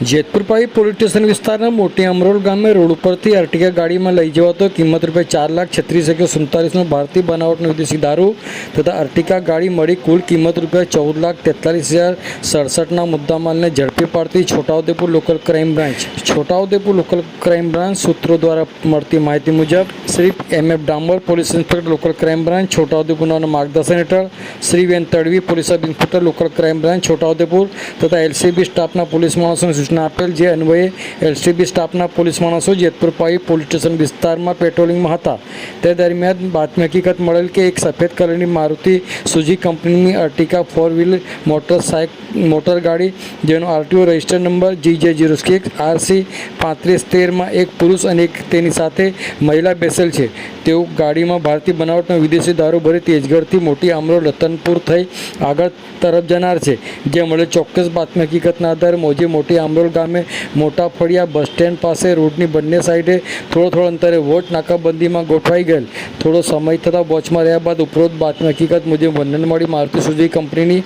જેતપુર પાઈ police station વિસ્તારના મોટી અમરોલ ગામે રોડ ઉપરથી અર્ટિગા ગાડીમાં લઈ જવાતો કિંમત રૂપિયા ચાર લાખ છત્રીસ એકસો સુડતાલીસનો ભારતીય બનાવટનો વિદેશી દારૂ તથા અર્ટિકા ગાડી મળી કુલ કિંમત રૂપિયા ચૌદ લાખ તેતાલીસ હજાર સડસઠના મુદ્દામાલને ઝડપી પાડતી Chhotaudepur local crime branch. Chhotaudepur local crime branch સૂત્રો દ્વારા મળતી માહિતી મુજબ, Shri M F Damor police inspector local crime branch છોટાઉદેપુરના માર્ગદર્શન હેઠળ Shri van Tadvi police sub inspector local crime branch Chhotaudepur તથા એલસીબી સ્ટાફના પોલીસ માણસોને સૂચના આપેલ જે અન્વયે એલસીબી સ્ટાફના પોલીસ માણસો જેતપુર પાઈ પોલીસ સ્ટેશન વિસ્તારમાં પેટ્રોલિંગમાં હતા. તે દરમિયાન બાતમી હકીકત મળેલ કે એક સફેદ કલરની મારુતિ સુઝી કંપનીની Ertiga four wheel motorcycle, motor ગાડી જેનો આરટીઓ રજિસ્ટર નંબર જી જે જીરો સિક્સ આરસી પાંત્રીસ તેરમાં એક પુરુષ અને એક તેની સાથે મહિલા બેસેલ છે. તેઓ ગાડીમાં ભારતીય બનાવટનો વિદેશી દારૂ ભરી તેજગઢથી મોટી આમરો રતનપુર થઈ આગળ તરફ જનાર છે. જે મળે ચોક્કસ બાતમી હકીકતના આધારે મોજે મોટી આમરોલ ગામે મોટા ફળિયા બસ સ્ટેન્ડ પાસે રોડની બંને સાઈડે થોડો થોડો અંતરે વોચ નાકાબંધીમાં ગોઠવાઈ ગયેલ. થોડો સમય થતાં વોચમાં રહ્યા બાદ ઉપરોક્ત બાતમી હકીકત મુજબ વર્ણન મળી મારુતિ સુઝુકી કંપનીની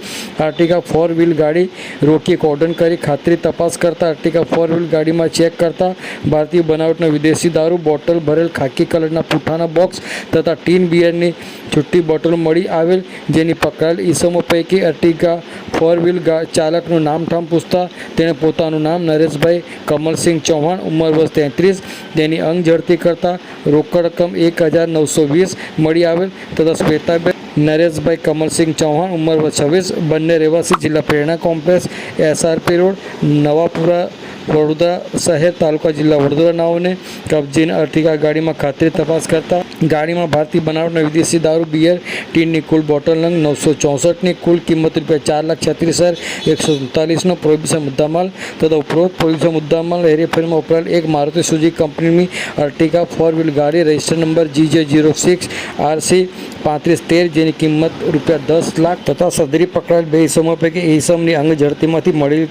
આર્ટિકા ફોર વ્હીલ ગાડી રોકી કોર્ડન કરી ખાતરી તપાસ કરતા આર્ટિકા ફોર વ્હીલ ગાડીમાં ચેક કરતા ભારતીય બનાવટનો વિદેશી દારૂ, બોટલ ભરેલ ખાકી કલરના પૂઠાના બોક્સ તથા ટીન બિયરની છૂટી બોટલ મળી આવેલ, જેની પકડાયેલ ઈસમો પૈકી અર્ટિગા ફોર વ્હીલ ચાલકનું નામ ઠામ પૂછતા તેણે પોતાનું નામ નરેશભાઈ કમલસિંહ ચૌહાણ, ઉંમર વર્ષ તેત્રીસ. તેની અંગ ઝડતી કરતાં રોકડ રકમ એક હજાર નવસો વીસ મળી આવેલ તથા શ્વેતાબેન નરેશભાઈ કમલસિંહ ચૌહાણ, ઉંમર વર્ષ છવ્વીસ. બંને રહેવાસી જિલ્લા Prerana complex, SRP road, Navapura Vadodara શહેર તાલુકા જિલ્લા વડોદરા નાઓને કબજીને અર્ટિગા ગાડીમાં ખાતરી તપાસ કરતા ગાડીમાં ભારતીય બનાવટના વિદેશી દારૂ બિયર ટીનની કુલ બોટલ નંગ નવસો ચોસઠની કુલ કિંમત રૂપિયા ચાર લાખ છત્રીસ હજાર એકસો સુડતાલીસનો પ્રોહિબિશન મુદ્દામાલ તથા ઉપરોક્ત પ્રોહિબિશન મુદ્દામાલ હેરીફેરીમાં વપરાયેલ એક મારુતિ સુઝુકી કંપનીની અર્ટિગા ફોર વ્હીલ ગાડી register number G zero six RC પાંત્રીસ તેર, જેની કિંમત રૂપિયા દસ લાખ તથા સદરી પકડાયેલ બે ઇસમો પૈકી ઈસમની અંગ ઝડતીમાંથી મળી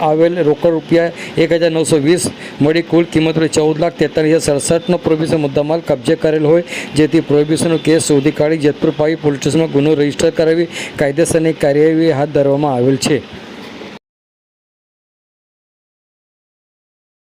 આવેલ રોકડ રૂપિયા એક હજાર નવસો વીસ મળી કુલ કિંમત રૂપિયા ચૌદ લાખ તેતાલીસ હજાર સડસઠનો પ્રોહિબિશન મુદ્દામાલ કબજે કરેલ હોય, જેથી પ્રોહિબિશનનો કેસ શોધી કાઢી જેતપુર પાવી પોલીસ સ્ટેશનમાં ગુનો રજિસ્ટર કરાવી કાયદેસરની કાર્યવાહી હાથ ધરવામાં આવેલ છે.